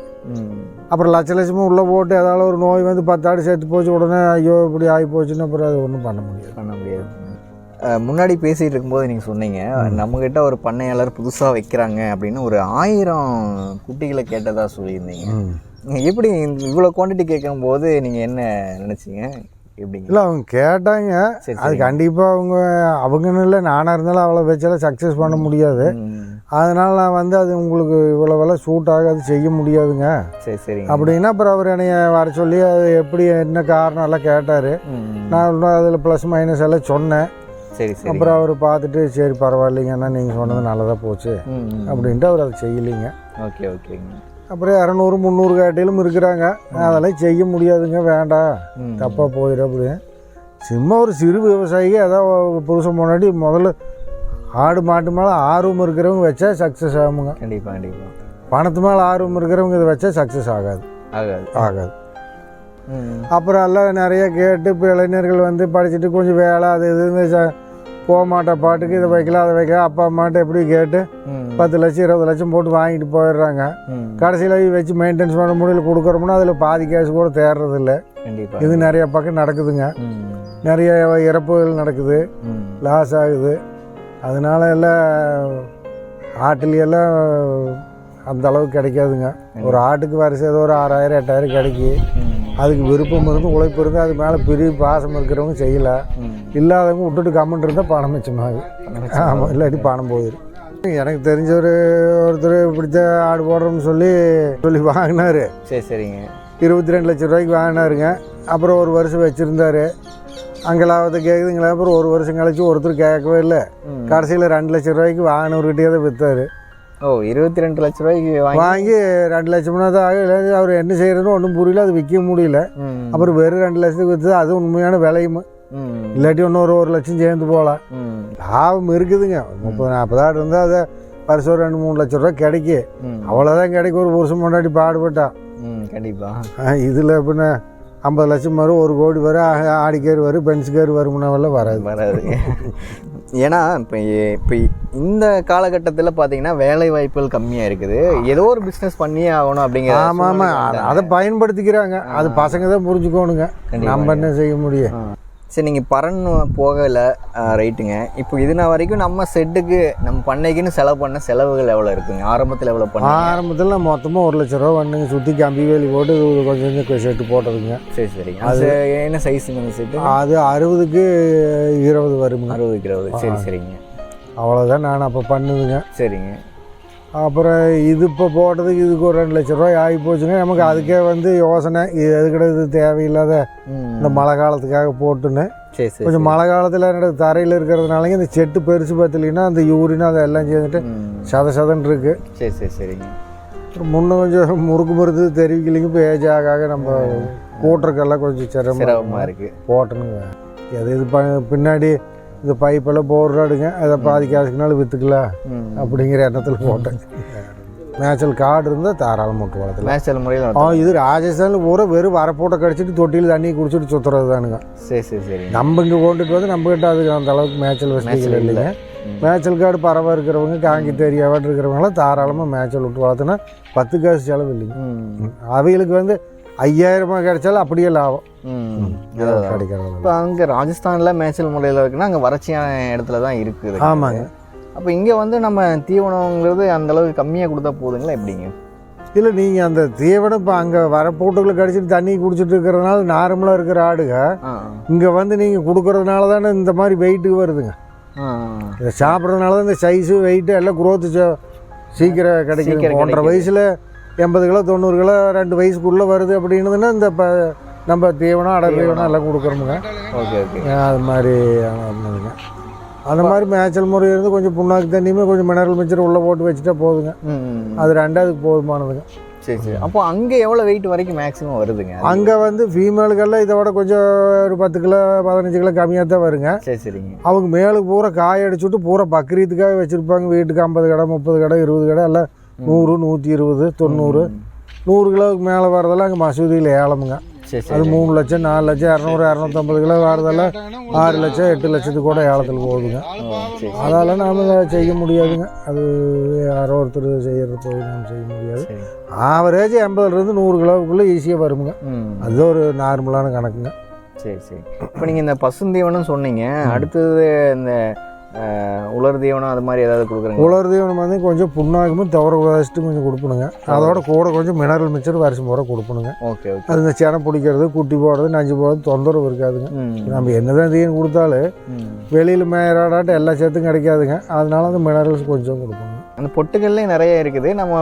Speaker 2: அப்புறம் லட்ச லட்சமும் உள்ளே போட்டு ஏதாவது ஒரு நோய் வந்து பத்து ஆடு செத்து போச்சு உடனே ஐயோ இப்படி ஆகி போச்சுன்னா அப்புறம் அது ஒன்றும் பண்ண முடியாது.
Speaker 1: பண்ண முடியாது. முன்னாடி பேசிட்டு இருக்கும்போது நீங்கள் சொன்னீங்க நம்மக்கிட்ட ஒரு பண்ணையாளர் புதுசாக வைக்கிறாங்க அப்படின்னு ஒரு ஆயிரம் குட்டிகளை கேட்டதா சொல்லியிருந்தீங்க. எப்படி இவ்வளோ குவான்டிட்டி கேட்கும்போது நீங்கள் என்ன நினச்சிங்க? எப்படிங்க?
Speaker 2: இல்லை அவங்க கேட்டாங்க.
Speaker 1: சரி
Speaker 2: அது கண்டிப்பாக அவங்க அவங்கன்னு இல்லை நானாக இருந்தாலும் அவ்வளோ வச்சாலும் சக்ஸஸ் பண்ண முடியாது. அதனால் நான் வந்து அது உங்களுக்கு இவ்வளோ வேலை சூட் ஆகாது செய்ய முடியாதுங்க.
Speaker 1: சரி சரிங்க.
Speaker 2: அப்படின்னா அப்புறம் அவர் என்னைய வர சொல்லி அது எப்படி என்ன காரணம் எல்லாம் கேட்டார். நான் அதில் ப்ளஸ் மைனஸ் எல்லாம் சொன்னேன்.
Speaker 1: சரி சரி.
Speaker 2: அப்புறம் அவர் பார்த்துட்டு சரி பரவாயில்லைங்கன்னா நீங்கள் சொன்னது நல்லதாக போச்சு. அப்படின்ட்டு அவர் அதை செய்யலைங்க.
Speaker 1: ஓகே ஓகேங்க.
Speaker 2: அப்புறம் இரநூறு முந்நூறு கேட்டிலும் இருக்கிறாங்க. அதெல்லாம் செய்ய முடியாதுங்க வேண்டாம். தப்பாக போயிடும் அப்படின்னு சும்மா ஒரு சிறு விவசாயிக்கு ஏதாவது புருஷன் முன்னாடி முதல்ல ஆடு மாட்டு மேலே ஆர்வம் இருக்கிறவங்க வச்சா சக்ஸஸ் ஆகுங்க.
Speaker 1: கண்டிப்பாக கண்டிப்பாக
Speaker 2: பணத்து மேலே ஆர்வம் இருக்கிறவங்க இதை வச்சா சக்ஸஸ் ஆகாது.
Speaker 1: ஆகாது.
Speaker 2: ஆகாது. அப்புறம் எல்லாம் நிறைய கேட்டு இப்போ இளைஞர்கள் வந்து படிச்சுட்டு கொஞ்சம் வேலை அது இதுன்னு போக மாட்டா பாட்டுக்கு இதை வைக்கலாம் அதை வைக்கலாம். அப்பா அம்மாட்ட எப்படி கேட்டு பத்து லட்சம் இருபது லட்சம் போட்டு வாங்கிட்டு போயிடுறாங்க. கடைசியில் வச்சு மெயின்டைன்ஸ் பண்ண முடியல கொடுக்குறோம்னா அதில் பாதி கேஸ் கூட
Speaker 1: கண்டிப்பாக
Speaker 2: இது நிறைய பக்கம் நடக்குதுங்க. நிறைய இறப்புகள் நடக்குது. லாஸ் ஆகுது. அதனால எல்லாம் ஆட்டுலையெல்லாம் அந்த அளவுக்கு கிடைக்காதுங்க. ஒரு ஆட்டுக்கு வருஷம் ஏதோ ஒரு ஆறாயிரம் எட்டாயிரம் கிடைக்கி. அதுக்கு விருப்பம் இருந்து உழைப்பு இருந்து அது மேலே பெரிய பாசம் இருக்கிறவங்க செய்யல. இல்லாதவங்க விட்டுட்டு கமெண்ட் இருந்தால் பணம் மிச்சமாகுது ஆமாம் இல்லாட்டி பணம் போயிடும் எனக்கு தெரிஞ்ச ஒரு ஒருத்தர் பிடிச்ச ஆடு போடுறோம்னு சொல்லி சொல்லி வாங்கினாரு.
Speaker 1: சரி சரிங்க.
Speaker 2: இருபத்தி ரெண்டு லட்ச ரூபாய்க்கு வாங்கினாருங்க. அப்புறம் ஒரு வருஷம் வச்சுருந்தாரு. அங்கெல்லாம் கேட்குதுங்களா அப்புறம் ஒரு வருஷம் கழிச்சு ஒருத்தர் கேட்கவே இல்லை. கடைசியில் ரெண்டு லட்ச ரூபாய்க்கு வாங்கினவர்கிட்டயே தான் விற்றாரு
Speaker 1: ஓ இருபத்தி ரெண்டு லட்ச ரூபாய்க்கு வாங்கி
Speaker 2: ரெண்டு ஆகும் இல்லை அவர் என்ன செய்யறதுன்னு ஒன்றும் புரியல. அது விற்க முடியல. அப்புறம் வெறும் ரெண்டு லட்சத்துக்கு விற்று அது உண்மையான விலையும். இல்லாட்டி இன்னொரு ஒரு லட்சம் சேர்ந்து போகலாம். லாபம் இருக்குதுங்க. முப்பது நாற்பது ஆடு இருந்தால் அதை வருஷம் ஒரு ரெண்டு மூணு லட்ச ரூபா கிடைக்கும்.
Speaker 1: ம்.
Speaker 2: அவ்வளோதான் கிடைக்கும். ஒரு வருஷம் முன்னாடி பாடுபட்டான்
Speaker 1: கண்டிப்பாக
Speaker 2: இதில் பின்ன ஐம்பது லட்சம் வரும். ஒரு கோடி வரும். ஆ- ஆடி கேர் வரும். பென்ஸ் கேர் வருமானவெல்லாம் வராது.
Speaker 1: வராது ஏன்னா இப்போ இப்போ இந்த காலகட்டத்தில் பார்த்தீங்கன்னா வேலை வாய்ப்புகள் கம்மியாக இருக்குது ஏதோ ஒரு பிஸ்னஸ் பண்ணியே ஆகணும் அப்படிங்கிற
Speaker 2: ஆமாம் ஆமாம் அதை பயன்படுத்திக்கிறாங்க. அது பசங்க தான் புரிஞ்சுக்கோணுங்க. நம்ம என்ன செய்ய முடியும்.
Speaker 1: சரி நீங்கள் பறன் போகலை ரைட்டுங்க இப்போ இது நான் வரைக்கும் நம்ம செட்டுக்கு நம்ம பண்ணைக்குன்னு செலவு பண்ண செலவுகள் எவ்வளோ இருக்குங்க? ஆரம்பத்தில் எவ்வளோ பண்ண
Speaker 2: ஆரம்பத்தில் மொத்தமாக ஒரு லட்ச ரூபா வந்துங்க சுற்றி கம்பி வேலி போட்டு கொஞ்சம் கொஞ்சம் செட்டு போட்டதுங்க.
Speaker 1: சரி சரிங்க அது என்ன சைஸுங்க செட்டு
Speaker 2: அது அறுபதுக்கு இருபது வருங்க.
Speaker 1: அறுபது இருபது. சரி சரிங்க.
Speaker 2: அவ்வளோதான் நான் அப்போ பண்ணுதுங்க.
Speaker 1: சரிங்க.
Speaker 2: அப்புறம் இது இப்போ போட்டதுக்கு இதுக்கு ஒரு ரெண்டு லட்ச ரூபாய் ஆகி போச்சுங்க நமக்கு அதுக்கே வந்து யோசனை இது எதுக்கிட்ட இது தேவையில்லாத இந்த மழை காலத்துக்காக போட்டுன்னு. கொஞ்சம் மழை காலத்தில் என்னோட தரையில் இருக்கிறதுனாலங்க இந்த செட்டு பெருசு பத்தலைன்னா அந்த யூரின் அதெல்லாம் சேர்ந்துட்டு சத சதன் இருக்கு.
Speaker 1: சரி சரி சரிங்க.
Speaker 2: அப்புறம் முன்ன கொஞ்சம் முறுக்கு மருந்து தெரிவிக்கலைங்க இப்போ ஏஜ் ஆக ஆக நம்ம கூட்டுறக்கெல்லாம் கொஞ்சம் சிரமம்
Speaker 1: சிரமமாக இருக்குது
Speaker 2: போட்டணுங்க எது இது பின்னாடி இந்த பைப்பெல்லாம் போடுறாடுங்க அதை பாதி காசுக்குனாலும் விற்றுக்கலாம் அப்படிங்கிற எண்ணத்தில் போட்டேன். மேய்ச்சல் காடு இருந்தால் தாராளம் மூட்டு வளர்த்துல
Speaker 1: மேட்சல் முறையில்
Speaker 2: ஆ இது ராஜஸ்தானில் பூரா வெறும் வரப்போட்டை கடிச்சிட்டு தொட்டியில் தண்ணி குடிச்சிட்டு சுற்றுறது தானுங்க
Speaker 1: சரி சரி. சரிங்க
Speaker 2: நம்ம இங்கே கொண்டுட்டு வந்து நம்மகிட்ட அதுக்கு அந்த அளவுக்கு மேய்ச்சல் வசதிகள்
Speaker 1: மேய்ச்சல்
Speaker 2: இல்லைங்க. மேய்ச்சல் காடு பறவை இருக்கிறவங்க காங்கி தெரியாவாட்டு இருக்கிறவங்களாம் தாராளமாக மேய்ச்சல் விட்டு வளர்த்துனா பத்து காசு செலவு இல்லைங்க. அவைகளுக்கு வந்து ஐயாயிரமா கிடைச்சாலும் அப்படியே லாபம். கிடைக்கிறது
Speaker 1: இப்போ அங்கே ராஜஸ்தானில் மேய்ச்சல் முறையில் இருக்குன்னா அங்கே வறட்சியான இடத்துல தான் இருக்குது.
Speaker 2: ஆமாங்க.
Speaker 1: அப்போ இங்கே வந்து நம்ம தீவனங்கிறது அந்த அளவுக்கு கம்மியாக கொடுத்தா போதுங்களா எப்படிங்க?
Speaker 2: இல்லை நீங்கள் அந்த தீவனம் இப்போ அங்கே வரப்போட்டுகளை கடிச்சிட்டு தண்ணி குடிச்சிட்டு இருக்கிறதுனால நார்மலாக இருக்கிற ஆடுங்க இங்கே வந்து நீங்கள் கொடுக்கறதுனால தானே இந்த மாதிரி வெயிட்டுக்கு வருதுங்க. இதை சாப்பிட்றதுனால தான் இந்த சைஸு வெயிட்டு எல்லாம் குரோத்து சீக்கிரம் கிடைக்குது.
Speaker 1: சீக்கிரம்
Speaker 2: ஒன்றரை. வயசில் எண்பது கிலோ தொண்ணூறு கிலோ ரெண்டு வயசுக்குள்ளே வருது அப்படின்னதுன்னா இந்த ப நம்ம தீவனம் அடை தீவனம். எல்லாம் கொடுக்குறோமுங்க.
Speaker 1: Okay okay.
Speaker 2: அது மாதிரி இருந்ததுங்க அந்த மாதிரி மேய்ச்சல் முறை இருந்து கொஞ்சம் புண்ணாக்கு தண்ணியுமே கொஞ்சம் மினரல் மிச்சர் உள்ளே போட்டு வச்சுட்டா போதுங்க. அது ரெண்டாவதுக்கு போதுமானதுங்க.
Speaker 1: சரி சரி. அப்போ அங்கே எவ்வளோ வெயிட் வரைக்கும் மேக்ஸிமம் வருதுங்க?
Speaker 2: அங்கே வந்து ஃபீமேலுக்கெல்லாம் இதை விட கொஞ்சம் ஒரு பத்து கிலோ பதினஞ்சு கிலோ கம்மியாக தான் வருங்க.
Speaker 1: சரி சரிங்க.
Speaker 2: அவங்க மேலுக்கு பூரா காய அடிச்சுட்டு பூரா பக்ரீத்துக்காக வச்சுருப்பாங்க. வீட்டுக்கு ஐம்பது கடை முப்பது கடை இருபது கடை எல்லாம் நூறு நூற்றி இருபது தொண்ணூறு. நூறு கிலோவுக்கு மேலே வரதெல்லாம் அங்கே மசூதியில் ஏலமுங்க. அது மூணு லட்சம் நாலு லட்சம் இரநூறு இரநூத்தம்பது கிலோ வரதெல்லாம் ஆறு லட்சம் எட்டு லட்சத்துக்கு கூட ஏலத்தில் போகுதுங்க. அதால நாம் செய்ய முடியாதுங்க. அது யாரோ ஒருத்தர் செய்யறது போய் நாம் செய்ய முடியாது. ஆவரேஜ் எண்பதுலேருந்து நூறு கிலோவுக்குள்ளே ஈஸியாக வருமுங்க.
Speaker 1: ம்.
Speaker 2: அது ஒரு நார்மலான கணக்குங்க.
Speaker 1: சரி சரி. இப்போ நீங்கள் இந்த பசுந்தீவனம் சொன்னீங்க. அடுத்தது இந்த உலர் தீவனம் அது மாதிரி ஏதாவது கொடுக்குறீங்க
Speaker 2: உலர் தீவனம் வந்து கொஞ்சம் புண்ணாகமும் தவற வச்சுட்டு கொஞ்சம் கொடுப்பணுங்க. அதோட கூட கொஞ்சம் மினரல் மிச்சர் வருஷம் பூரா கொடுப்பணுங்க.
Speaker 1: Okay okay.
Speaker 2: அது இந்த செனை பிடிக்கிறது குட்டி போடுறது நஞ்சு போடுறது தொந்தரவு இருக்காதுங்க. நம்ம என்னதான் தீவனம் கொடுத்தாலும். வெளியில் மேயறாடாட்ட எல்லா சத்தும் கிடைக்காதுங்க. அதனால அந்த மினரல்ஸ் கொஞ்சம் கொடுப்போங்க
Speaker 1: அந்த பொட்டுகள்லேயும் நிறைய இருக்குது. நம்ம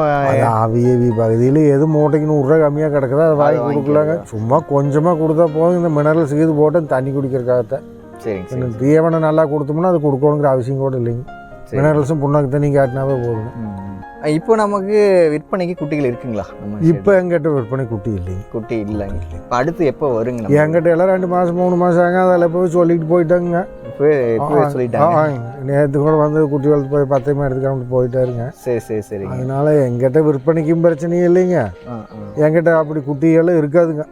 Speaker 2: அவியவி பகுதியில் எது மூட்டைக்கு நூறுரூவா கம்மியாக கிடக்குதோ அதை வாங்கி கொடுக்கலாங்க. சும்மா கொஞ்சமாக கொடுத்தா போதும். இந்த மினரல்ஸ் இது போட்டு தண்ணி குடிக்கிறக்காகத்தான்
Speaker 1: சரிங்க சரி
Speaker 2: தீவனம் நல்லா கொடுத்தோம்னா அது கொடுக்கணுங்கிற அவசியம் கூட இல்லைங்க.
Speaker 1: சரி.
Speaker 2: மினரல்ஸும் புண்ணாக்கு தண்ணி காட்டினாவே போதுங்க.
Speaker 1: ம். இப்போ நமக்கு விற்பனைக்கு குட்டிகள் இருக்குங்களா?
Speaker 2: இப்போ எங்கிட்ட விற்பனை குட்டி இல்லைங்க.
Speaker 1: குட்டி இல்லைங்க. இப்போ அடுத்து எப்போ வருங்க நம்ம?
Speaker 2: என்கிட்ட எல்லாம் ரெண்டு மாதம் மூணு மாதம் ஆங்க அதில் போய் சொல்லிட்டு போயிட்டாங்க நேற்று கூட வந்து குட்டி வளர்த்து போய் பத்தையமாக எடுத்துக்காமட்டு போயிட்டாருங்க.
Speaker 1: சரி சரி சரிங்க.
Speaker 2: அதனால எங்கிட்ட விற்பனைக்கும் பிரச்சனையும் இல்லைங்க. என்கிட்ட அப்படி குட்டிகளும் இருக்காதுங்க.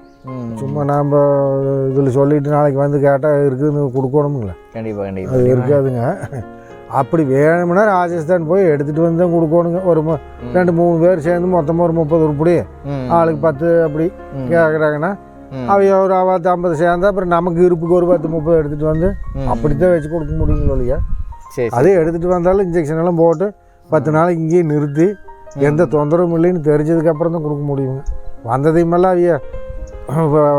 Speaker 2: சும்மா நாம் இதில் சொல்லிட்டு நாளைக்கு வந்து கேட்டால் இருக்குதுன்னு கொடுக்கணுங்களே
Speaker 1: கண்டிப்பாக
Speaker 2: அது
Speaker 1: கண்டிப்பாக
Speaker 2: இருக்காதுங்க. அப்படி வேணும்னா ராஜஸ்தான் போய் எடுத்துகிட்டு வந்து தான் கொடுக்கணுங்க. ஒரு. ரெண்டு மூணு பேர் சேர்ந்து மொத்தமாக ஒரு முப்பது உருப்படி. ஆளுக்கு பத்து அப்படி. கேட்குறாங்கன்னா. அவங்க ஒரு பத்து ஐம்பது சேர்ந்தா அப்புறம் நமக்கு இருப்புக்கு ஒரு பத்து முப்பது எடுத்துகிட்டு வந்து
Speaker 1: ம்.
Speaker 2: அப்படித்தான் வச்சு கொடுக்க முடியுங்களோ இல்லையா? அதே எடுத்துகிட்டு வந்தாலும் இன்ஜெக்ஷன் எல்லாம் போட்டு பத்து நாளைக்கு இங்கேயே நிறுத்தி எந்த தொந்தரவும் இல்லைன்னு தெரிஞ்சதுக்கு அப்புறம் தான் கொடுக்க முடியுங்க. வந்ததையுமெல்லாம் அவைய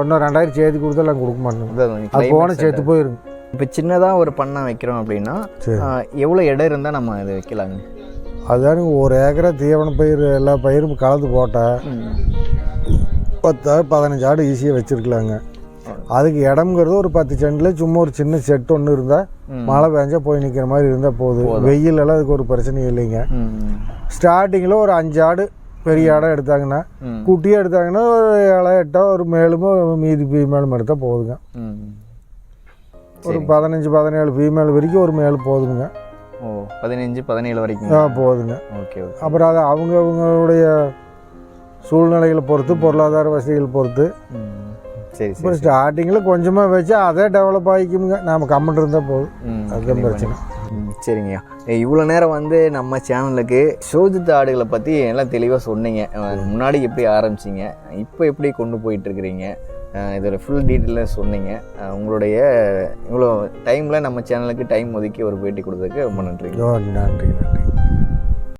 Speaker 2: இன்னும் ரெண்டாயிரம் சேர்த்து கொடுத்தாலும் கொடுக்க மாட்டோம். அது போன. சேர்த்து போயிருங்க
Speaker 1: இப்போ சின்னதாக ஒரு பண்ணை வைக்கிறோம் அப்படின்னா எவ்வளோ இடம் இருந்தால் நம்ம இதை வைக்கலாங்க?
Speaker 2: அதுதானுங்க ஒரு ஏக்கரா தீவன பயிர் எல்லா பயிரும் கலந்து போட்டால் பத்து பதினஞ்சு ஆடு ஈஸியாக வச்சுருக்கலாங்க. அதுக்கு இடம்ங்கிறது ஒரு பத்து சென்டில் சும்மா ஒரு சின்ன செட் ஒன்று இருந்தால். மழை பெஞ்சா போய் நிற்கிற மாதிரி இருந்தால் போதும். வெயில் எல்லாம் அதுக்கு ஒரு பிரச்சனையும் இல்லைங்க. ஸ்டார்டிங்கில் ஒரு அஞ்சு ஆடு பெரிய ஆடாக எடுத்தாங்கன்னா. குட்டியாக எடுத்தாங்கன்னா ஒரு ஏழோ எட்டோ ஒரு மேலும் மீதி ஃபீமேலும் எடுத்தால் போதுங்க. ஒரு பதினஞ்சு பதினேழு ஃபீமேல் வரைக்கும் ஒரு மேல் போதுங்க.
Speaker 1: ஓ பதினஞ்சு பதினேழு வரைக்கும்
Speaker 2: ஆ போதுங்க.
Speaker 1: ஓகே
Speaker 2: அப்புறம் அது அவங்க அவங்களுடைய சூழ்நிலைகளை பொறுத்து பொருளாதார வசதிகள் பொறுத்து.
Speaker 1: சரி
Speaker 2: அப்புறம் ஸ்டார்டிங்கில் கொஞ்சமாக வச்சு அதே டெவலப் ஆகிக்குமுங்க நாம் கம்மிட்டு இருந்தால் போதும். அதுதான் பிரச்சனை.
Speaker 1: சரிங்கய்யா. இவ்வளோ நேரம் வந்து நம்ம சேனலுக்கு சோதித்த ஆடுகளை பற்றி எல்லாம் தெளிவாக சொன்னீங்க. முன்னாடி எப்படி ஆரம்பிச்சிங்க? இப்போ எப்படி கொண்டு போயிட்டுருக்கிறீங்க? இதோட ஃபுல் டீட்டெயிலாக சொன்னீங்க. உங்களுடைய இவ்வளோ டைமில் நம்ம சேனலுக்கு டைம் ஒதுக்கி ஒரு பேட்டி கொடுத்ததுக்கு ரொம்ப நன்றி
Speaker 2: நன்றி நன்றி.